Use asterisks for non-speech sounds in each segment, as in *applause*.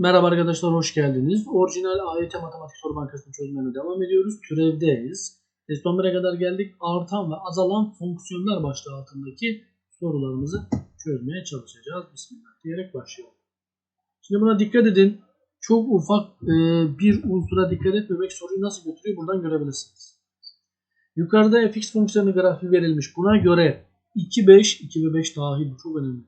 Merhaba arkadaşlar hoş geldiniz. Orijinal AYT Matematik Soru Bankası'nı çözmeye devam ediyoruz. Türevdeyiz. Test 11'e kadar geldik. Artan ve azalan fonksiyonlar başlığı altındaki sorularımızı çözmeye çalışacağız. Bismillah diyerek başlayalım. Şimdi buna dikkat edin. Çok ufak e, bir unsura dikkat etmemek soruyu nasıl götürüyor buradan görebilirsiniz. Yukarıda fx fonksiyonu grafiği verilmiş. Buna göre 2, 5, 2 ve 5 dahil bu çok önemli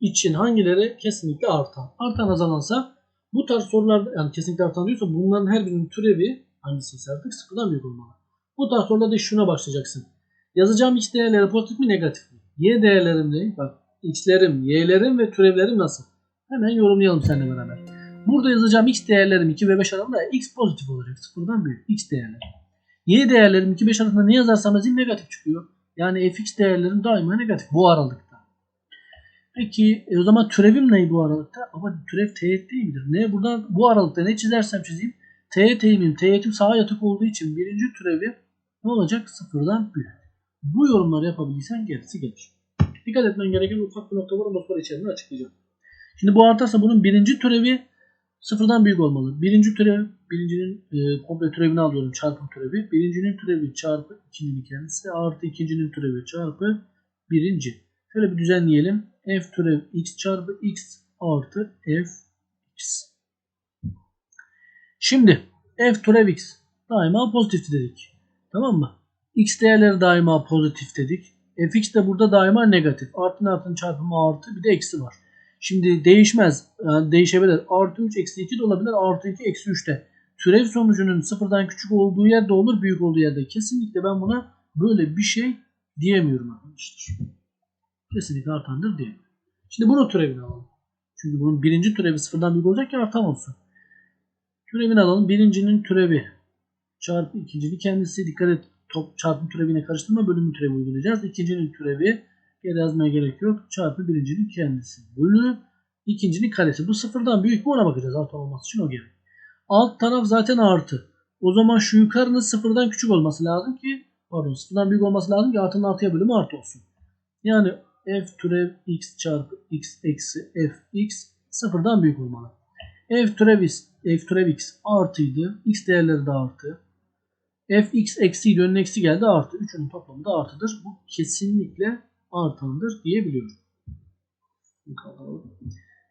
için hangileri kesinlikle artan. Artan azalansa bu tarz sorular yani kesinlikle artan diyorsa bunların her birinin türevi hangisi artık sıfırdan büyük olmalı. Bu tarz sorularda şuna başlayacaksın. Yazacağım x değerleri pozitif mi negatif mi? Y değerlerim ne? Bak x'lerim, y'lerim ve türevlerim nasıl? Hemen yorumlayalım seninle beraber. Burada yazacağım x değerlerim 2 ve 5 arasında x pozitif olacak. Sıfırdan büyük. x değerleri. Y değerlerim 2 5 arasında ne yazarsam yazayım negatif çıkıyor. Yani fx değerlerim daima negatif bu aralıkta. Peki e, o zaman türevim ne bu aralıkta? Ama türev teğet değil midir? Ne? Buradan bu aralıkta ne çizersem çizeyim teğet eğimim, teğetim sağa yatık olduğu için birinci türevi ne olacak? Sıfırdan büyük. Bu yorumları yapabilirsen gerisi gelir. Dikkat etmen gereken ufak bir nokta var. O noktalar içerisinde açıklayacağım. Şimdi bu artarsa bunun birinci türevi sıfırdan büyük olmalı. Birinci türev, birincinin e, komple türevini alıyorum çarpım türevi. Birincinin türevi çarpı ikincinin kendisi artı ikincinin türevi çarpı birinci. Şöyle bir düzenleyelim f türev x çarpı x artı f x. Şimdi f türev x daima pozitif dedik. Tamam mı? x değerleri daima pozitif dedik. fx de burada daima negatif. Artın artın çarpımı artı bir de eksi var. Şimdi değişmez. Yani değişebilir. Artı 3 eksi 2 de olabilir. Artı 2 eksi 3 de. Türev sonucunun sıfırdan küçük olduğu yerde olur. Büyük olduğu yerde. Kesinlikle ben buna böyle bir şey diyemiyorum arkadaşlar kesinlikle artandır diye. Şimdi bunu türevini alalım. Çünkü bunun birinci türevi sıfırdan büyük olacak ki artan olsun. Türevini alalım. Birincinin türevi çarpı ikincinin kendisi. Dikkat et top çarpım türevine karıştırma bölümün türevi uygulayacağız. İkincinin türevi geri yazmaya gerek yok. Çarpı birincinin kendisi. Bölü ikincinin karesi. Bu sıfırdan büyük mü ona bakacağız. Artan olması için o gerek. Alt taraf zaten artı. O zaman şu yukarının sıfırdan küçük olması lazım ki pardon sıfırdan büyük olması lazım ki artının artıya bölümü artı olsun. Yani f türev x çarpı x eksi fx sıfırdan büyük olmalı. f türev x, f türev x artıydı. x değerleri de artı. fx eksiydi önüne eksi geldi artı. Üçünün toplamı da artıdır. Bu kesinlikle artandır diyebiliyorum.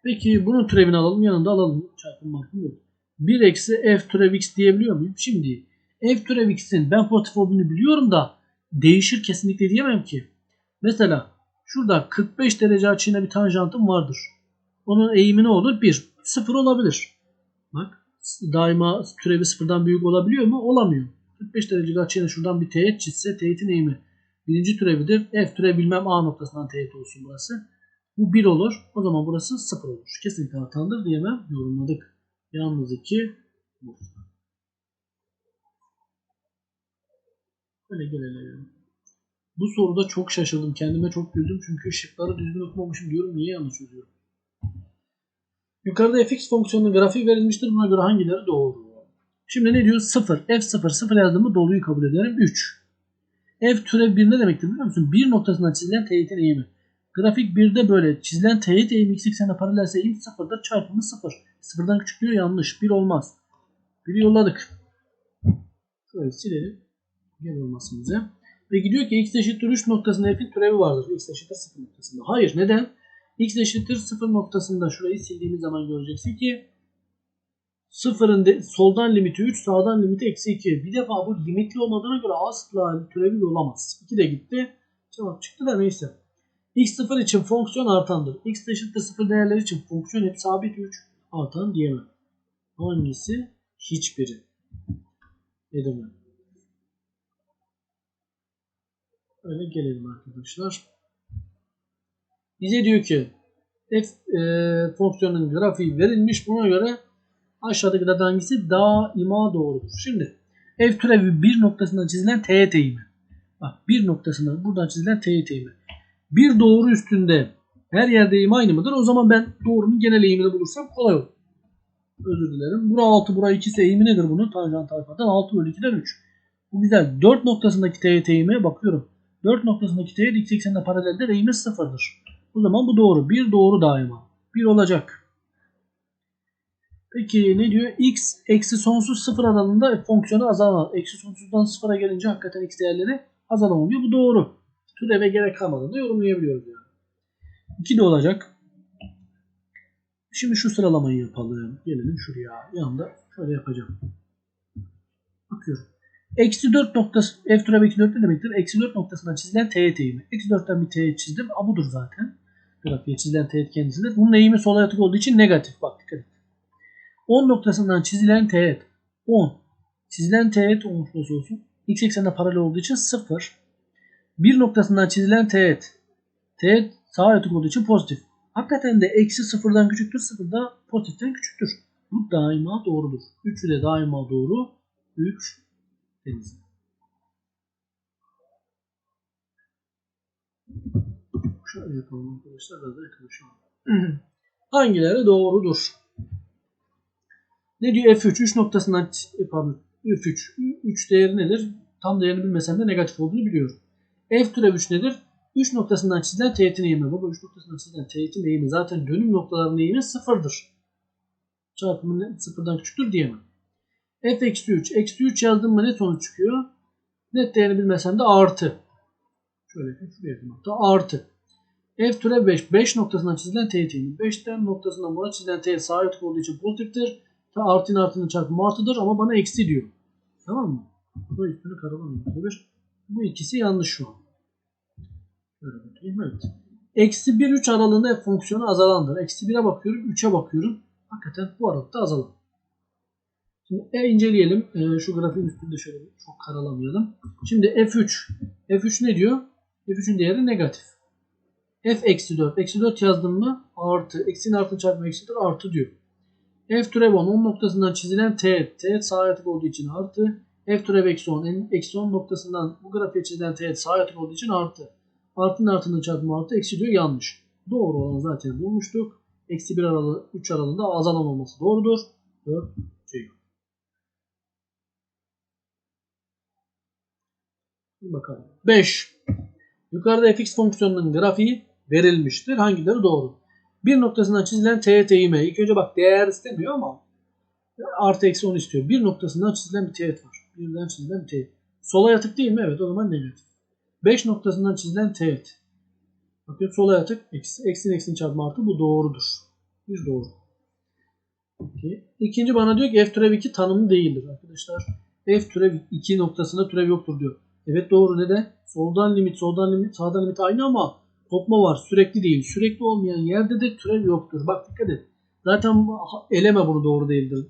Peki bunun türevini alalım. Yanında alalım. Çarpım markım yok. 1 eksi f türev x diyebiliyor muyum? Şimdi f türev x'in ben pozitif olduğunu biliyorum da değişir kesinlikle diyemem ki. Mesela Şurada 45 derece açıyla bir tanjantım vardır. Onun eğimi ne olur? 1. 0 olabilir. Bak daima türevi sıfırdan büyük olabiliyor mu? Olamıyor. 45 derece açıyla şuradan bir teğet çizse teğetin eğimi birinci türevidir. F türev bilmem A noktasından teğet olsun burası. Bu 1 olur. O zaman burası 0 olur. Kesinlikle artandır diyemem. Yorumladık. Yalnız 2 bu. Böyle gelelim. Bu soruda çok şaşırdım. Kendime çok güldüm. Çünkü şıkları düzgün okumamışım diyorum. Niye yanlış çözüyorum? Yukarıda fx fonksiyonunun grafiği verilmiştir. Buna göre hangileri doğru? Şimdi ne diyor? 0. F0. 0 yazdığımı doluyu kabul ederim. 3. F türev 1 ne demektir biliyor musun? 1 noktasından çizilen teğetin eğimi. Grafik 1'de böyle çizilen teğet eğimi x eksene paralelse eğim 0'dır. Çarpımı 0. 0'dan küçük diyor yanlış. 1 olmaz. 1'i yolladık. Şöyle silelim. Gel olmasın bize. Ve gidiyor ki x eşittir 3 noktasında f'in türevi vardır. x eşittir 0 noktasında. Hayır neden? x eşittir 0 noktasında şurayı sildiğimiz zaman göreceksin ki sıfırın soldan limiti 3 sağdan limiti eksi 2. Bir defa bu limitli olmadığına göre asla türevi olamaz. 2 de gitti. Cevap çıktı da neyse. x0 için fonksiyon artandır. x eşittir 0 değerleri için fonksiyon hep sabit 3 artan diyemem. Hangisi? Hiçbiri. Edemem. Öyle gelelim arkadaşlar. Bize diyor ki f e, fonksiyonun grafiği verilmiş. Buna göre aşağıdaki da hangisi daima doğrudur. Şimdi f türevi bir noktasından çizilen teğet eğimi. Bak bir noktasından buradan çizilen teğet eğimi. Bir doğru üstünde her yerde eğim aynı mıdır? O zaman ben doğrunun genel eğimini bulursam kolay olur. Özür dilerim. Bura 6, bura 2 ise eğimi nedir bunun? Tanjant alfadan 6 bölü 2'den 3. Bu güzel. 4 noktasındaki teğet eğimi bakıyorum. 4 noktasındaki teğet x eksenine paraleldir. Eğimi sıfırdır. O zaman bu doğru. Bir doğru daima. Bir olacak. Peki ne diyor? x eksi sonsuz sıfır aralığında fonksiyonu azalan. Eksi sonsuzdan sıfıra gelince hakikaten x değerleri azalan oluyor. Bu doğru. Türeve gerek kalmadığında yorumlayabiliyoruz yani. 2 de olacak. Şimdi şu sıralamayı yapalım. Gelelim şuraya. Yanında şöyle yapacağım. Bakıyorum. Eksi 4 noktası f türev eksi 4 ne demektir? Eksi 4 noktasından çizilen teğet eğimi. Eksi 4'ten bir teğet çizdim. A budur zaten. Grafiğe çizilen teğet kendisidir. Bunun eğimi sola yatık olduğu için negatif. Bak dikkat et. 10 noktasından çizilen teğet 10. Çizilen teğet 10 şurası olsun. X eksenine paralel olduğu için 0. 1 noktasından çizilen teğet. Teğet sağa yatık olduğu için pozitif. Hakikaten de eksi sıfırdan küçüktür. Sıfır da pozitiften küçüktür. Bu daima doğrudur. Üçü de daima doğru. 3 deniz. Şöyle yapalım arkadaşlar. Biraz da. *clears throat* Hangileri doğrudur? Ne diyor F3? 3 noktasından e, pardon F3. 3 değeri nedir? Tam değerini bilmesem de negatif olduğunu biliyorum. F türev 3 nedir? 3 noktasından çizilen teğetin eğimi. Baba 3 noktasından çizilen teğetin eğimi zaten dönüm noktalarının eğimi sıfırdır. Çarpımı sıfırdan küçüktür diyemem. F eksi 3. Eksi 3 yazdım mı ne sonuç çıkıyor? Net değerini bilmesem de artı. Şöyle şuraya yazdım hatta artı. F türev 5. 5 noktasından çizilen teğet eğimi. 5'ten noktasından buna çizilen teğet yatık olduğu için pozitiftir. Ta artın artının çarpımı artıdır ama bana eksi diyor. Tamam mı? Bu üstünü karalamayayım. Bu ikisi yanlış şu an. Böyle bakayım evet. Eksi 1 3 aralığında f fonksiyonu azalandır. Eksi 1'e bakıyorum 3'e bakıyorum. Hakikaten bu aralıkta azalan. Şimdi e inceleyelim. E, şu grafiğin üstünde şöyle çok karalamayalım. Şimdi f3. f3 ne diyor? f3'ün değeri negatif. f eksi 4. Eksi 4 yazdım mı artı. Eksinin artı çarpma eksidir artı diyor. f türev 10. 10 noktasından çizilen teğet. Teğet sağ yatık olduğu için artı. f türev eksi 10. Eksi 10 noktasından bu grafiğe çizilen teğet sağ yatık olduğu için artı. Artının artının çarpımı artı eksi diyor yanlış. Doğru olan zaten bulmuştuk. Eksi 1 aralığı 3 aralığında azalan olması doğrudur. 4 C. Bakalım. 5. Yukarıda fx fonksiyonunun grafiği verilmiştir. Hangileri doğru? Bir noktasından çizilen teğet eğimi. İlk önce bak değer istemiyor ama artı eksi 10 istiyor. Bir noktasından çizilen bir teğet var. Birden çizilen bir teğet. Sola yatık değil mi? Evet o zaman negatif. 5 noktasından çizilen teğet. Bakın sola yatık. Eksi, eksin eksin çarpma artı. Bu doğrudur. Bir doğru. Peki. İkinci bana diyor ki f türev 2 tanımlı değildir arkadaşlar. f türev 2 noktasında türev yoktur diyor. Evet doğru neden? Soldan limit, soldan limit, sağdan limit aynı ama kopma var. Sürekli değil. Sürekli olmayan yerde de türev yoktur. Bak dikkat et. Zaten eleme bunu doğru değildir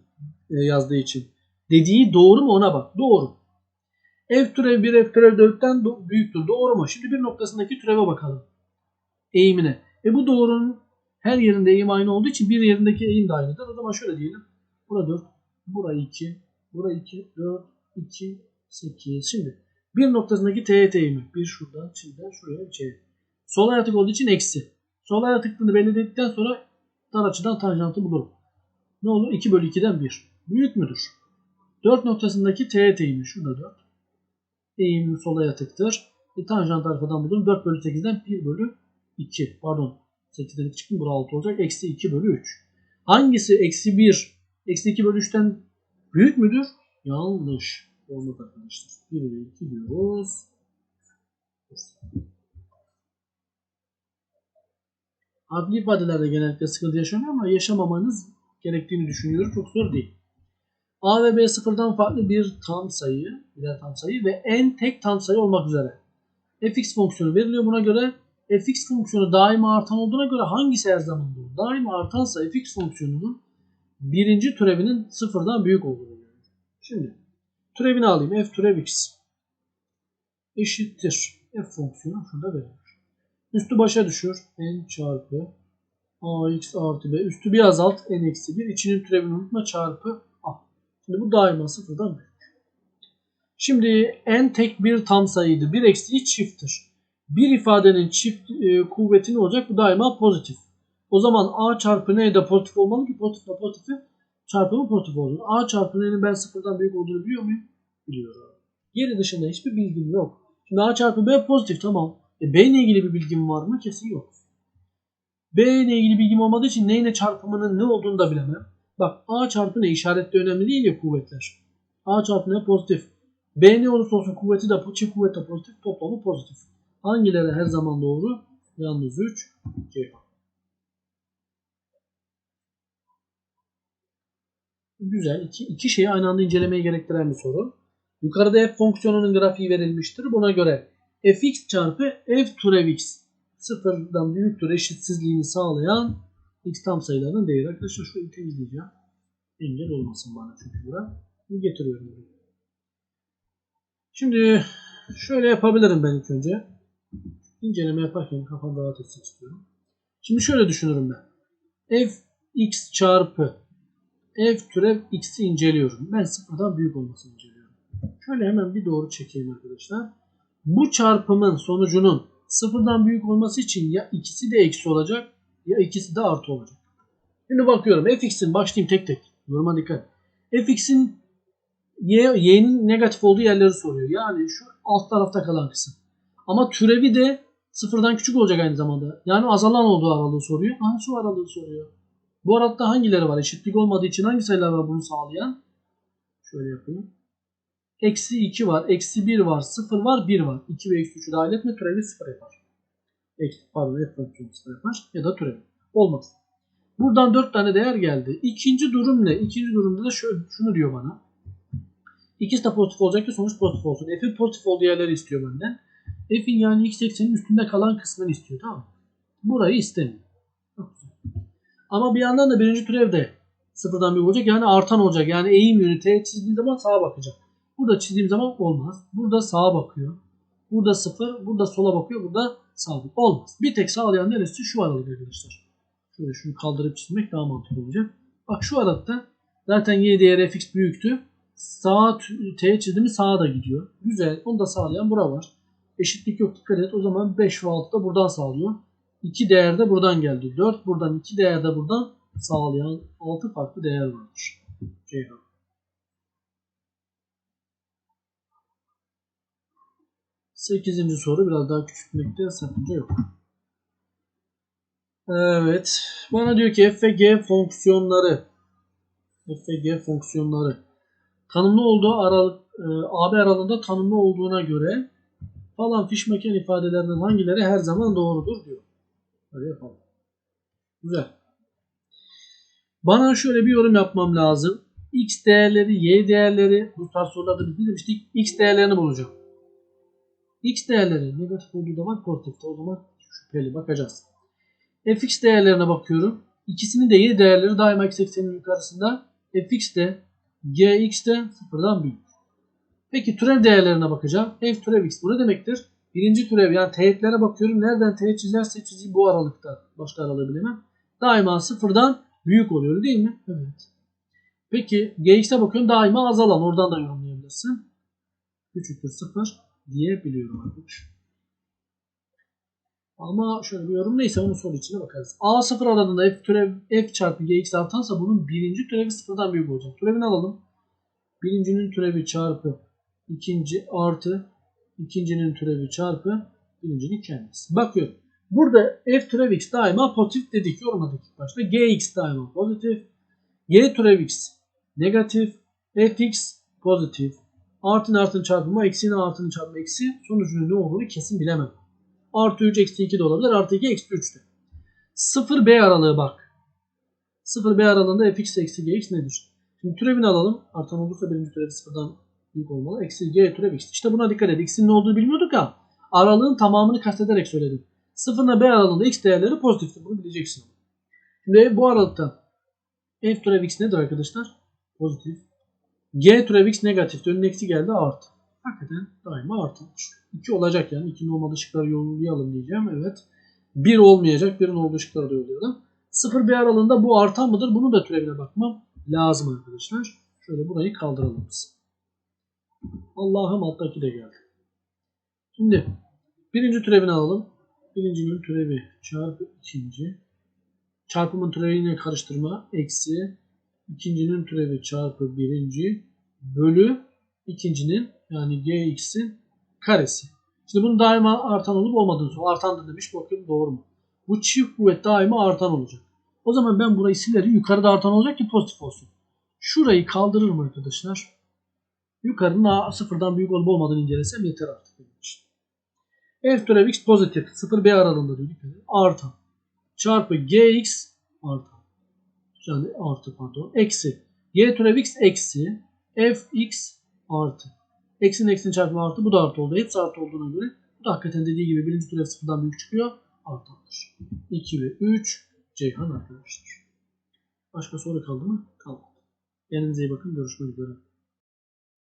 e, yazdığı için. Dediği doğru mu ona bak. Doğru. F türev 1 F türev 4'ten büyüktür. Doğru mu? Şimdi bir noktasındaki türeve bakalım. Eğimine. E bu doğrunun her yerinde eğim aynı olduğu için bir yerindeki eğim de aynıdır. O zaman şöyle diyelim. Bura 4, bura 2, bura 2, 4, 2, 8. Şimdi bir noktasındaki eğimi. Bir şuradan, çizden şuraya çevir. Sola yatık olduğu için eksi. Sola yatıklığını belirledikten sonra dar açıdan tanjantı bulurum. Ne olur? 2 bölü 2'den 1. Büyük müdür? 4 noktasındaki teğet eğimi. Şurada 4. Eğim sola yatıktır. E, tanjant alfadan buldum. 4 bölü 8'den 1 bölü 2. Pardon. 8'den 2 çıktım. Bura 6 olacak. Eksi 2 bölü 3. Hangisi eksi 1, eksi 2 bölü 3'ten büyük müdür? Yanlış. Olmadı arkadaşlar. 1 ve 2 diyoruz. Adli ifadelerde genellikle sıkıntı yaşanıyor ama yaşamamanız gerektiğini düşünüyorum. Çok zor değil. A ve B sıfırdan farklı bir tam sayı, birer tam sayı ve en tek tam sayı olmak üzere. fx fonksiyonu veriliyor. Buna göre fx fonksiyonu daima artan olduğuna göre hangisi her zaman doğru? Daima artansa fx fonksiyonunun birinci türevinin sıfırdan büyük olduğunu görüyoruz. Şimdi türevini alayım. f türev x eşittir. f fonksiyonu şurada verilmiş. Üstü başa düşür. n çarpı ax artı b. Üstü bir azalt. n eksi 1. İçinin türevini unutma çarpı a. Şimdi bu daima sıfırdan büyük. Şimdi n tek bir tam sayıydı. Bir eksiği çifttir. Bir ifadenin çift e, kuvveti ne olacak? Bu daima pozitif. O zaman a çarpı n de pozitif olmalı ki pozitifle pozitifi çarpımı pozitif olacak. a çarpı n'nin ben sıfırdan büyük olduğunu biliyor muyum? Biliyorum. Geri dışında hiçbir bilgim yok. Şimdi a çarpı b pozitif tamam. E, b ile ilgili bir bilgim var mı? Kesin yok. B ile ilgili bilgim olmadığı için neyle çarpımının ne olduğunu da bilemem. Bak A çarpı ne işaretli önemli değil ya kuvvetler. A çarpı ne pozitif. B ne olursa olsun kuvveti de çift kuvvet de pozitif toplamı pozitif. Hangileri her zaman doğru? Yalnız 3 Ceyhan. Güzel. İki, iki şeyi aynı anda incelemeye gerektiren bir soru. Yukarıda f fonksiyonunun grafiği verilmiştir. Buna göre fx çarpı f türev x sıfırdan büyüktür eşitsizliğini sağlayan x tam sayılarının değeri. Arkadaşlar şurayı temizleyeceğim. Engel olmasın bana çünkü bura. Bunu getiriyorum. Şimdi şöyle yapabilirim ben ilk önce. İnceleme yaparken kafam rahat etsin istiyorum. Şimdi şöyle düşünürüm ben. f x çarpı f türev x'i inceliyorum. Ben sıfırdan büyük olmasını inceliyorum. Şöyle hemen bir doğru çekeyim arkadaşlar. Bu çarpımın sonucunun sıfırdan büyük olması için ya ikisi de eksi olacak ya ikisi de artı olacak. Şimdi bakıyorum fx'in başlayayım tek tek. Yoruma dikkat. fx'in y, y'nin negatif olduğu yerleri soruyor. Yani şu alt tarafta kalan kısım. Ama türevi de sıfırdan küçük olacak aynı zamanda. Yani azalan olduğu aralığı soruyor. Şu aralığı soruyor. Bu aralıkta hangileri var? Eşitlik olmadığı için hangi sayılar var bunu sağlayan? Şöyle yapayım. Eksi 2 var. Eksi 1 var. 0 var. 1 var. 2 ve eksi 3'ü dahil etme. Türevi 0 yapar. Eksi, pardon f fonksiyonu 0 yapar. Ya da türevi. Olmaz. Buradan 4 tane değer geldi. İkinci durum ne? İkinci durumda da şöyle, şunu diyor bana. İkisi de pozitif olacak ki sonuç pozitif olsun. F'in pozitif olduğu yerleri istiyor benden. F'in yani x eksenin üstünde kalan kısmını istiyor. Tamam? Burayı istemiyor. Çok güzel. Ama bir yandan da birinci türev de sıfırdan büyük olacak. Yani artan olacak. Yani eğim yönü T çizdiğim zaman sağa bakacak. Burada çizdiğim zaman olmaz. Burada sağa bakıyor. Burada sıfır. Burada sola bakıyor. Burada sağa bakıyor. Olmaz. Bir tek sağlayan neresi? Şu aralık arkadaşlar. Şöyle şunu kaldırıp çizmek daha mantıklı olacak. Bak şu aralıkta zaten y değeri fx büyüktü. Sağa t çizdiğimiz sağa da gidiyor. Güzel. Onu da sağlayan bura var. Eşitlik yok dikkat et. O zaman 5 ve 6 da buradan sağlıyor. 2 değer de buradan geldi. 4 buradan 2 değer de buradan sağlayan 6 farklı değer vardır. Ceyhan. Sekizinci soru biraz daha küçültmekte sakınca yok. Evet. Bana diyor ki f ve g fonksiyonları f ve g fonksiyonları tanımlı olduğu aralık e, AB aralığında tanımlı olduğuna göre falan fiş mekan ifadelerinin hangileri her zaman doğrudur diyor. Böyle yapalım. Güzel. Bana şöyle bir yorum yapmam lazım. X değerleri, Y değerleri bu tarz sorularda biz ne? X değerlerini bulacağım. X değerleri negatif olduğu zaman pozitifte. O zaman şüpheli bakacağız. fx değerlerine bakıyorum. İkisinin de y değerleri daima x eksenin yukarısında. fx de gx de sıfırdan büyük. Peki türev değerlerine bakacağım. f türev x bu ne demektir? Birinci türev yani teğetlere bakıyorum. Nereden teğet çizerse çizeyim bu aralıkta. Başka aralığı bilemem. Daima sıfırdan büyük oluyor değil mi? Evet. Peki gx'e bakıyorum daima azalan. Oradan da yorumlayabilirsin. Küçüktür sıfır diyebiliyorum arkadaşlar. Ama şöyle bir yorum neyse onun soru içine bakarız. A sıfır aralığında f türev f çarpı gx artansa bunun birinci türevi sıfırdan büyük olacak. Türevini alalım. Birincinin türevi çarpı ikinci artı ikincinin türevi çarpı birincinin kendisi. Bakıyorum. Burada f türev x daima pozitif dedik. Yorumladık ilk başta. gx daima pozitif. g türev x negatif. fx pozitif. Artın artın çarpımı eksinin artın çarpımı eksi sonucunun ne olduğunu kesin bilemem. Artı 3 eksi 2 de olabilir. Artı 2 eksi 3 de. 0 B aralığı bak. 0 B aralığında fx eksi gx nedir? Şimdi türevini alalım. Artan olursa birinci türevi sıfırdan büyük olmalı. Eksi g türev x. İşte buna dikkat et. X'in ne olduğunu bilmiyorduk ya. Aralığın tamamını kastederek söyledim. 0 ile B aralığında x değerleri pozitiftir. Bunu bileceksin. Şimdi bu aralıkta f türev x nedir arkadaşlar? Pozitif. G türev x negatif. Önüne eksi geldi artı. Hakikaten daima artılmış. 2 olacak yani. 2'nin olmadığı şıkları yollayalım diyeceğim. Evet. 1 olmayacak. 1'in olduğu şıkları da yollayalım. 0 B aralığında bu artan mıdır? Bunun da türevine bakmam lazım arkadaşlar. Şöyle burayı kaldıralım biz. Allah'ım alttaki de geldi. Şimdi birinci türevini alalım. Birincinin türevi çarpı ikinci. Çarpımın türeviyle karıştırma. Eksi ikincinin türevi çarpı birinci bölü ikincinin yani gx'in karesi. Şimdi bunun daima artan olup olmadığını soruyor. Artan da demiş bakayım doğru mu? Bu çift kuvvet daima artan olacak. O zaman ben burayı silerim. Yukarıda artan olacak ki pozitif olsun. Şurayı kaldırırım arkadaşlar. Yukarının A sıfırdan büyük olup olmadığını incelesem yeter artık benim. F türev x pozitif. 0-B aralığında dedik. Artı. Çarpı gx artı. Yani artı pardon. Eksi. Y türev x eksi. fx artı. Eksinin eksinin çarpımı artı. Bu da artı oldu. Hepsi artı olduğuna göre bu da hakikaten dediği gibi birinci türev sıfırdan büyük çıkıyor. Artandır. 2 ve 3 Ceyhan arkadaşlar. Başka soru kaldı mı? Kalmadı. Kendinize iyi bakın. Görüşmek üzere.